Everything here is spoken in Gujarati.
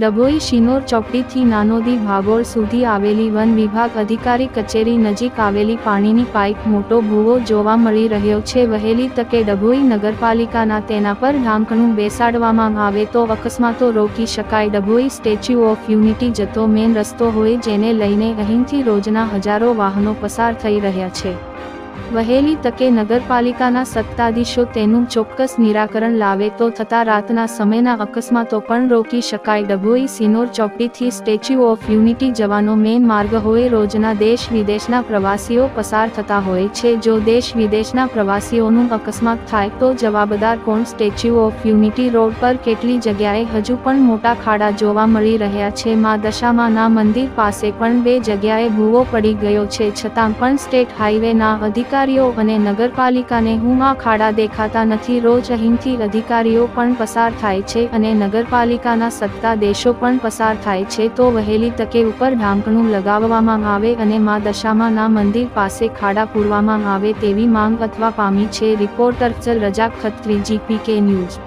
ડભોઈ શિનોર ચોકડીથી નાનોદી ભાગોળ સુધી આવેલી વન વિભાગ અધિકારી કચેરી નજીક આવેલી પાણીની પાઇપ મોટો ભૂવો જોવા મળી રહ્યો છે. વહેલી તકે ડભોઈ નગરપાલિકાના તેના પર ઢાંકણું બેસાડવામાં આવે તો અકસ્માતો રોકી શકાય. ડભોઈ સ્ટેચ્યુ ઓફ યુનિટી જતો મેન રસ્તો હોય જેને લઈને અહીંથી રોજના હજારો વાહનો પસાર થઈ રહ્યા છે. વહેલી તકે નગરપાલિકાના સત્તાધીશો તેનું ચોક્કસ નિરાકરણ લાવે તો થતા રાતના સમયના અકસ્માતો પણ રોકી શકાય. ડભોઈ સિનોર ચોકડીથી સ્ટેચ્યુ ઓફ યુનિટી જવાનો મેન માર્ગ હોય રોજના દેશ વિદેશના પ્રવાસીઓ પસાર થતા હોય છે. જો દેશ વિદેશના પ્રવાસીઓનું અકસ્માત થાય તો જવાબદાર કોણ? સ્ટેચ્યુ ઓફ યુનિટી રોડ પર કેટલી જગ્યાએ હજુ પણ મોટા ખાડા જોવા મળી રહ્યા છે? મા દશામાના મંદિર પાસે પણ બે જગ્યાએ ભૂવો પડી ગયો છે. છતાં પણ સ્ટેટ હાઈવેના અધિકારીઓ અને નગરપાલિકાને હું આ ખાડા દેખાતા નથી. રોજ અહીંથી અધિકારીઓ પણ પસાર થાય છે અને નગરપાલિકાના સત્તા દેશો પણ પસાર થાય છે. તો વહેલી તકે ઉપર ઢાંકણું લગાવવામાં આવે અને મા દશામાના મંદિર પાસે ખાડા પૂરવામાં આવે તેવી માંગ અથવા પામી છે. રિપોર્ટર ચલ રજાક ખત્રી, જીપીકે ન્યૂઝ.